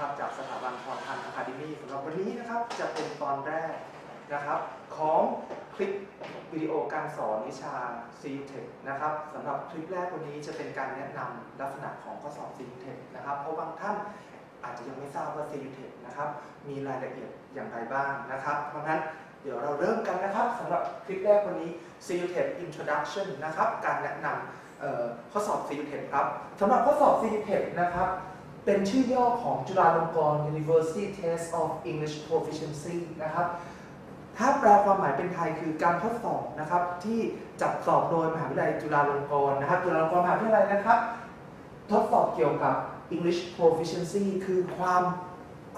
นะครับจากสถาบันพรพันอะคาเดมี่สำหรับวันนี้นะครับจะเป็นตอนแรกนะครับของคลิปวิดีโอการสอนวิชา c u t e c h นะครับสำหรับคลิปแรกวันนี้จะเป็นการแนะนำลักษณะของข้อสอบ c u t e c h นะครับเพราะบางท่านอาจจะยังไม่ทราบว่า c u t e c h นะครับมีรายละเอียดอย่างไรบ้างนะครับ เพราะฉะนั้นเดี๋ยวเราเริ่มกันนะครับสำหรับคลิปแรกวันนี้ c u t e c h Introduction นะครับการแนะนำข้อสอบ c u t e c h ครับสำหรับข้อสอบ c u t e c h นะครับ เป็นชื่อย่อของจุฬาลงกรณ์ University Test of English Proficiency นะครับ ถ้าแปลความหมายเป็นไทยคือการทดสอบนะครับที่จัดสอบโดยมหาวิทยาลัยจุฬาลงกรณ์นะครับ จุฬาลงกรณ์มหาวิทยาลัยนะครับ ทดสอบเกี่ยวกับ English Proficiency คือความ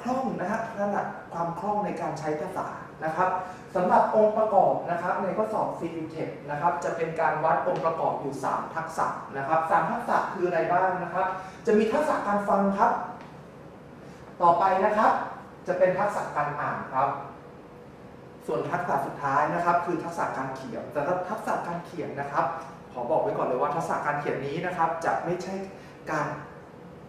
คล่องนะฮะระดับความคล่องในการใช้ภาษานะครับสำหรับองค์ประกอบนะครับในข้อสอบ c u t e c นะครับจะเป็นการวัดองค์ประกอบอยู่ 3 ทักษะนะครับ3ทักษะคืออะไรบ้างนะครับ จะมีทักษะการฟังครับ ต่อไปนะครับ จะเป็นทักษะการอ่านครับ ส่วนทักษะสุดท้ายนะครับ คือทักษะการเขียนแต่ทักษะการเขียนนะครับ ขอบอกไว้ก่อนเลยว่าทักษะการเขียนนี้นะครับจะไม่ใช่การ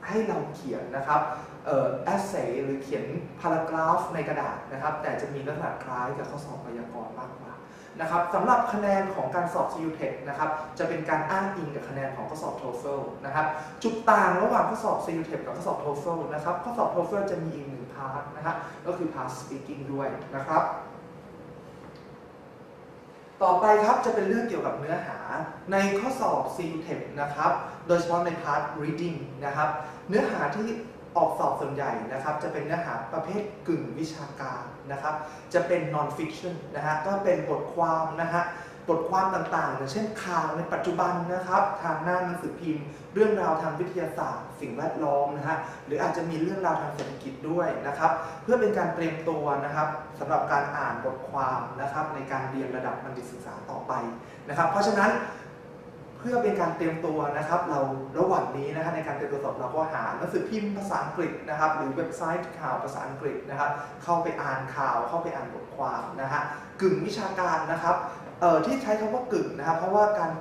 ให้เราเขียนนะครับ เอ่อ essay หรือเขียน paragraph ในกระดาษนะครับ แต่จะมีลักษณะคล้ายกับข้อสอบไวยากรณ์มากกว่านะครับสำหรับคะแนนของการสอบ CU Tech นะครับ จะเป็นการอ้างอิงกับคะแนนของข้อสอบ TOEFL นะครับ จุดต่างระหว่างข้อสอบ CU Tech กับข้อสอบ TOEFL นะครับ ข้อสอบ TOEFL จะมีอีกหนึ่งพาร์ทนะครับก็คือ part speaking ด้วยนะครับ ต่อไปครับจะเป็นเรื่องเกี่ยวกับเนื้อหาในข้อสอบ CU Tech นะครับ โดยเฉพาะในพาร์ท reading นะครับ เนื้อหาที่ ออกสอบส่วนใหญ่นะครับจะเป็นเนื้อหาประเภทกึ่งวิชาการนะครับจะเป็น non fiction นะฮะก็เป็นบทความนะฮะบทความต่างๆอย่างเช่นข่าวในปัจจุบันนะครับทางหน้าหนังสือพิมพ์ เรื่องราวทางวิทยาศาสตร์ สิ่งแวดล้อมนะฮะหรืออาจจะมีเรื่องราวทางเศรษฐกิจด้วยนะครับ เพื่อเป็นการเตรียมตัวนะครับสำหรับการอ่านบทความนะครับในการเรียนระดับบัณฑิตศึกษาต่อไปนะครับ เพราะฉะนั้น พื่อเป็นการเตรียมตัวนะครับ เราระหว่างนี้นะฮะในการเตรียมตัวสอบเราก็หาหนังสือพิมพ์ภาษาอังกฤษนะครับ หรือเว็บไซต์ข่าวภาษาอังกฤษนะครับ เข้าไปอ่านข่าวเข้าไปอ่านบทความนะฮะกึ่งวิชาการนะครับเอ่อที่ใช้คำว่ากึ่งนะครับ เพราะว่าการ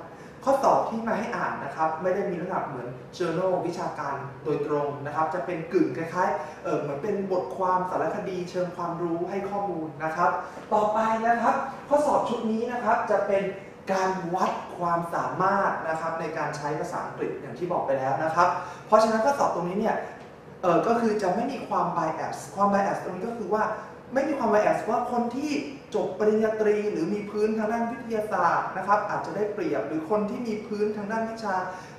ข้อสอบที่มาให้อ่านนะครับ ไม่ได้มีลักษณะเหมือน journal วิชาการโดยตรงนะครับ จะเป็นกึ่งคล้ายๆเออเหมือนเป็นบทความสารคดี เชิงความรู้ให้ข้อมูลนะครับ ต่อไปนะครับ ข้อสอบชุดนี้นะครับจะเป็น การวัดความสามารถนะครับในการใช้ภาษาอังกฤษอย่างที่บอกไปแล้วนะครับ เพราะฉะนั้นข้อสอบตรงนี้เนี่ยเออก็คือจะไม่มีความ bias ความ bias ตรงนี้ก็คือว่าไม่มีความ bias ว่าคนที่จบปริญญาตรี หรือมีพื้นทางด้านวิทยาศาสตร์นะครับ อาจจะได้เปรียบหรือคนที่มีพื้นทางด้านวิชา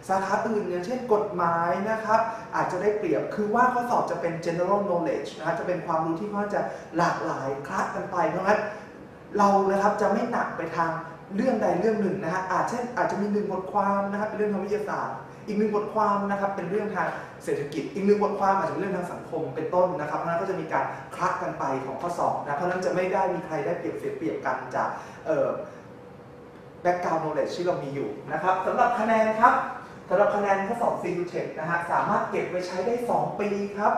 สาขาอื่น อย่างเช่นกฎหมายนะครับ อาจจะได้เปรียบคือว่าข้อสอบจะเป็น general knowledge นะจะเป็นความรู้ที่ค่อนจะหลากหลายคลาดกันไปเพราะฉะนั้นเรานะครับจะไม่หนักไปทาง เรื่องใดเรื่องหนึ่งนะฮะอาจเช่นอาจจะมีหนึ่งบทความนะครับเป็นเรื่องทางวิทยาศาสตร์อีกหนึ่งบทความนะครับเป็นเรื่องทางเศรษฐกิจ อีกหนึ่งบทความอาจจะเป็นเรื่องทางสังคมเป็นต้นนะครับ เพราะฉะนั้นก็จะมีการคลักกันไปของข้อสอบนะเพราะนั้นจะไม่ได้มีใครได้เปรียบเสียเปรียบกันจากเอ่อ background knowledge ที่เรามีอยู่นะครับสำหรับคะแนนครับสำหรับคะแนนข้อสอบ c u t e c h นะฮะสามารถเก็บไว้ใช้ได้ 2 ปีครับ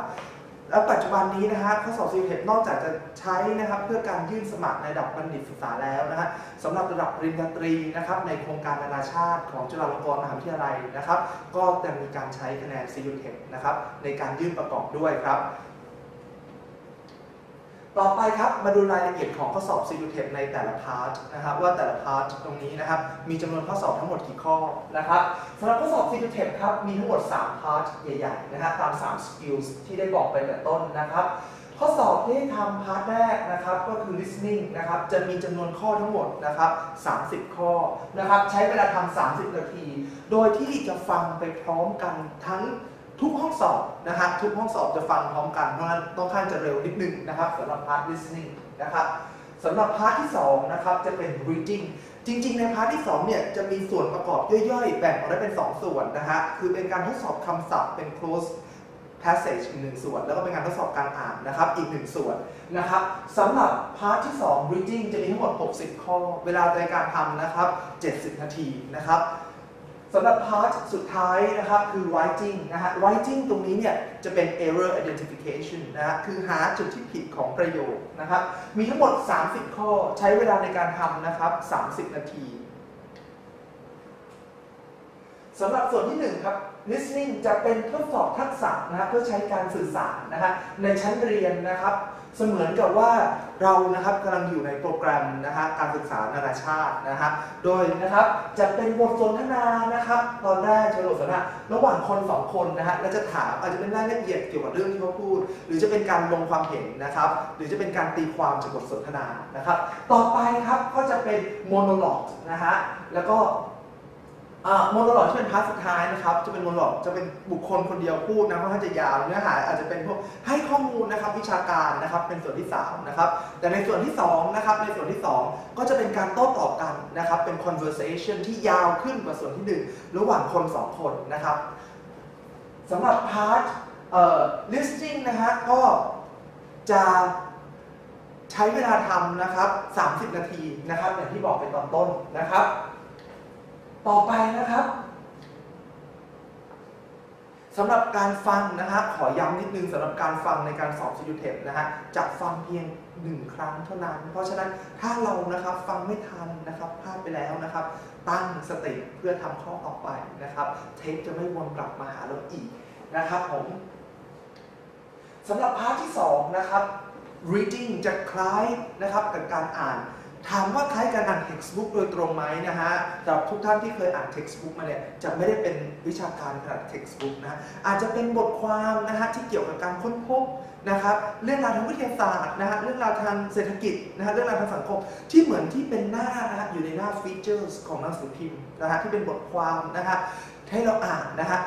แล้วปัจจุบันนี้นะฮะข้อสอบซีเทนอกจากจะใช้นะครับเพื่อการยื่นสมัครในระดับบัณฑิตศึกษาแล้วนะฮะสำหรับระดับปริญญาตรีนะครับในโครงการนานาชาติของจุฬาลงกรณ์มหาวิทยาลัยนะครับ ก็จะมีการใช้คะแนน c u t e c h นะครับในการยื่นประกอบด้วยครับ ต่อไปครับมาดูรายละเอียดของข้อสอบ c u t e c h ในแต่ละพาร์ทนะครับว่าแต่ละพาร์ทตรงนี้นะครับมีจำนวนข้อสอบทั้งหมดกี่ข้อนะครับสำหรับข้อสอบ c u t e c h ครับมีทั้งหมด 3 พาร์ทใหญ่ๆนะฮะตาม 3 skills ที่ได้บอกไปแต่ต้นนะครับ ข้อสอบที่ทำพาร์ทแรกนะครับก็คือ listening นะครับจะมีจำนวนข้อทั้งหมดนะครับ30 ข้อนะครับใช้เวลาทำ30 นาที โดยที่จะฟังไปพร้อมกันทั้ง ทุกห้องสอบนะฮะทุกห้องสอบจะฟังพร้อมกัน เพราะฉะนั้นต้องค่อนข้างจะเร็วนิดนึงนะครับสำหรับพาร์ท listening นะครับสำหรับพาร์ทที่2นะครับจะเป็น reading จริง ๆ ในพาร์ทที่2เนี่ยจะมีส่วนประกอบย่อยๆ แบ่งออกได้เป็น 2 ส่วนนะฮะคือเป็นการทดสอบคำศัพท์เป็น close passage อีกหนึ่งส่วน แล้วก็เป็นการทดสอบการอ่านนะครับอีกหนึ่งส่วนนะครับสำหรับพาร์ทที่ 2 reading จะมีทั้งหมด 60 ข้อ เวลาในการทำนะครับ 70 นาทีนะครับ สำหรับพาร์ทสุดท้ายนะครับคือ writing นะฮะ writing ตรงนี้เนี่ยจะเป็น error identification นะฮะคือหาจุดที่ผิดของประโยคนะครับ มีทั้งหมด 30 ข้อใช้เวลาในการทำนะครับ 30 นาที สำหรับส่วนที่หนึ่งครับ listening จะเป็นทดสอบทักษะนะฮะเพื่อใช้การสื่อสารนะฮะในชั้นเรียนนะครับ เสมือนกับว่าเรานะครับกำลังอยู่ในโปรแกรมนะฮะการศึกษานานาชาตินะฮะโดยนะครับจะเป็นบทสนทนานะครับ ตอนแรกจะเป็นบทสนทนาระหว่างคนสองคนนะฮะแล้วจะถามอาจจะเป็นรายละเอียดเกี่ยวกับเรื่องที่เขาพูด หรือจะเป็นการลงความเห็นนะครับ หรือจะเป็นการตีความจากบทสนทนานะครับ ต่อไปครับก็จะเป็นโมโนโลกนะฮะแล้วก็ โมโนโลกที่เป็นพาร์ทสุดท้ายนะครับ จะเป็นโมโนโลกจะเป็นบุคคลคนเดียวพูดนะเพราะท่านจะยาวเนื้อหาอาจจะเป็นพวกให้ข้อมูลนะครับวิชาการนะครับเป็นส่วนที่3นะครับแต่ในส่วนที่2นะครับในส่วนที่ 2 ก็จะเป็นการโต้ตอบกันนะครับเป็น conversation ที่ยาวขึ้นกว่าส่วนที่ 1 ระหว่างคน 2 คนนะครับสำหรับพาร์ท listening นะฮะก็จะใช้เวลาทำนะครับ 30 นาทีนะครับอย่างที่บอกไปตอนต้นนะครับ ต่อไปนะครับสำหรับการฟังนะครับขอย้ำนิดนึงสำหรับการฟังในการสอบซิลูเทปนะฮะจะฟังเพียงหนึ่งครั้งเท่านั้น เพราะฉะนั้นถ้าเรานะครับฟังไม่ทันนะครับพลาดไปแล้วนะครับ ตั้งสติเพื่อทำข้อต่อไปนะครับ เทปจะไม่วนกลับมาหาเราอีกนะครับผมสำหรับพาร์ทที่2นะครับ reading จะคล้ายนะครับกับการอ่าน ถามว่าคล้ายการอ่าน textbook โดยตรงไหมนะฮะสำหรับทุกท่านที่เคยอ่าน textbook มาเนี่ยจะไม่ได้เป็นวิชาการขนาด textbook นะฮะอาจจะเป็นบทความนะฮะที่เกี่ยวกับการค้นพบนะครับเรื่องราวทางวิทยาศาสตร์นะฮะเรื่องราวทางเศรษฐกิจนะฮะเรื่องราวทางสังคมที่เหมือนที่เป็นหน้านะฮะอยู่ในหน้า features ของหนังสือพิมพ์นะฮะที่เป็นบทความนะฮะให้เราอ่านนะฮะ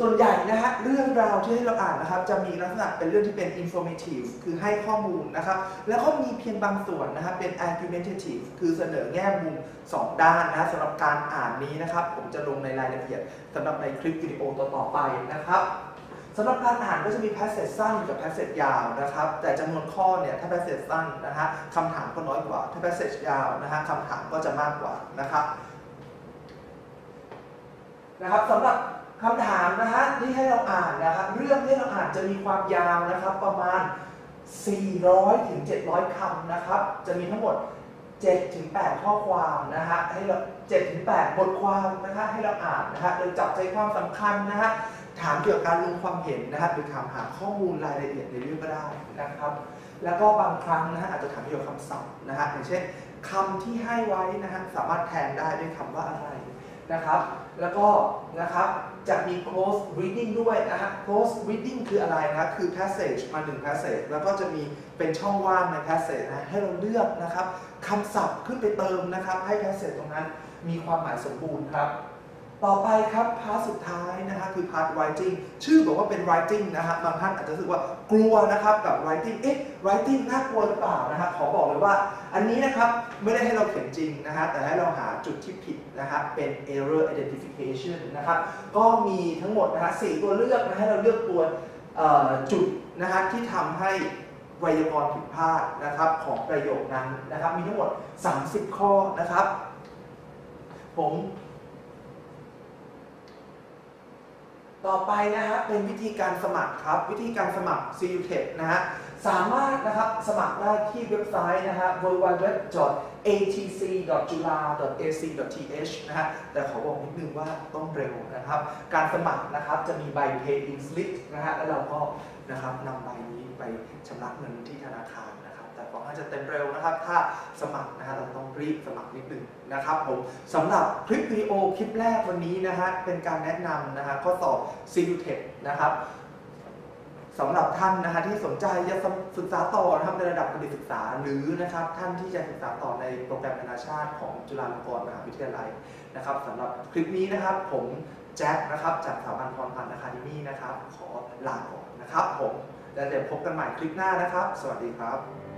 ส่วนใหญ่นะฮะเรื่องราวที่ให้เราอ่านนะครับ จะมีลักษณะเป็นเรื่องที่เป็น informative คือให้ข้อมูลนะครับ แล้วก็มีเพียงบางส่วนนะครับเป็น argumentative คือเสนอแง่มุม 2 ด้านนะสำหรับการอ่านนี้นะครับ ผมจะลงในรายละเอียดสำหรับในคลิปวิดีโอต่อๆไปนะครับสำหรับการอ่านก็จะมี passage สั้นกับ passage ยาวนะครับ แต่จำนวนข้อเนี่ยถ้า passage สั้นนะฮะคำถามก็น้อยกว่า ถ้า passage ยาวนะฮะคำถามก็จะมากกว่านะครับนะครับสำหรับ คำถามนะฮะที่ให้เราอ่านนะครับเรื่องที่เราอ่านจะมีความยาวนะครับ ประมาณ 400ถึง700คำนะครับ จะมีทั้งหมด 7 ถึง 8 ข้อความนะฮะให้เรา7ถึง 8 บทความนะฮะให้เราอ่านนะฮะโดยจับใจความสำคัญนะฮะถามเกี่ยวกับการลงความเห็นนะฮะหรือถามหาข้อมูลรายละเอียดในเรื่องก็ได้นะครับ แล้วก็บางครั้งนะฮะอาจจะถามเกี่ยวกับคำศัพท์นะฮะอย่างเช่นคำที่ให้ไว้นะฮะสามารถแทนได้ด้วยคำว่าอะไร นะครับ แล้วก็นะครับจะมี close reading ด้วยนะฮะ close reading คืออะไรนะคือ passage มาหนึ่ง passage แล้วก็จะมีเป็นช่องว่างใน passage นะให้เราเลือกนะครับคำศัพท์ขึ้นไปเติมนะครับ ให้ passage ตรงนั้นมีความหมายสมบูรณ์ครับ ต่อไปครับพาร์ทสุดท้ายนะฮะคือพาร์ท writing ชื่อบอกว่าเป็น writing นะฮะบางท่านอาจจะรู้สึกว่ากลัวนะครับกับ writing เอ๊ะ writing น่ากลัวหรือเปล่านะฮะขอบอกเลยว่า อันนี้นะครับไม่ได้ให้เราเขียนจริงนะฮะแต่ให้เราหาจุดที่ผิดนะครับเป็น error identification นะครับก็มีทั้งหมดนะฮะสี่ตัวเลือกนะให้เราเลือกตัวจุดนะฮะที่ทำให้ไวยากรณ์ผิดพลาดนะครับของประโยคนั้นนะครับมีทั้งหมด 30 ข้อนะครับ ผม ต่อไปนะฮะเป็นวิธีการสมัครครับ วิธีการสมัคร CUTEC นะฮะสามารถนะครับสมัครได้ที่เว็บไซต์นะฮะ www.atc.jula.ac.th นะฮะแต่ขอบอกนิดนึงว่าต้องเร็วนะครับ การสมัครนะครับจะมีใบ pay in slip นะฮะแล้วเราก็นะครับนำใบนี้ไปชำระเงินที่ธนาคาร ครับแต่ขอให้จะเต็มเร็วนะครับ ถ้าสมัครนะฮะเราต้องรีบสมัครนิดหนึ่งนะครับผมสำหรับคลิปวิดีโอคลิปแรกวันนี้นะฮะเป็นการแนะนำนะฮะข้อสอบ c u t e c h นะครับสำหรับท่านนะฮะที่สนใจจะศึกษาต่อนะครับในระดับการศึกษาหรือนะครับท่านที่จะศึกษาต่อในโปรแกรมนานาชาติของจุฬาลงกรณ์มหาวิทยาลัยนะครับสำหรับคลิปนี้นะครับผมแจ็คนะครับจากสถาบันพรพันธ์อะคาเดมี่นะครับ ขอลาก่อนนะครับผมแล้วเดี๋ยวพบกันใหม่คลิปหน้านะครับ สวัสดีครับ